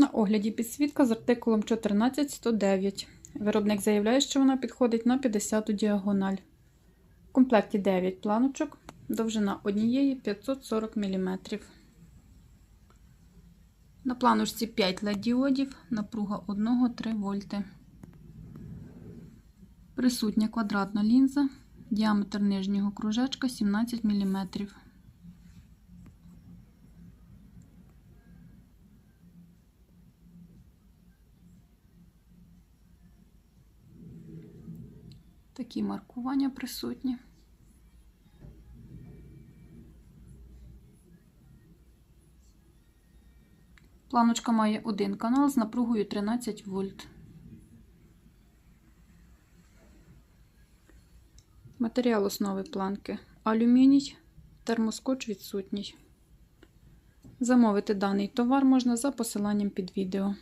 На огляді підсвітка з артикулом 14109. Виробник заявляє, що вона підходить на 50 діагональ. В комплекті 9 планочок, довжина однієї 540 мм. На планочці 5 LED-діодів, напруга 1-3 вольти. Присутня квадратна лінза, діаметр нижнього кружечка 17 мм. Такі маркування присутні. Планочка має один канал з напругою 13 вольт. Матеріал основи планки алюміній, термоскоч відсутній. Замовити даний товар можна за посиланням під відео.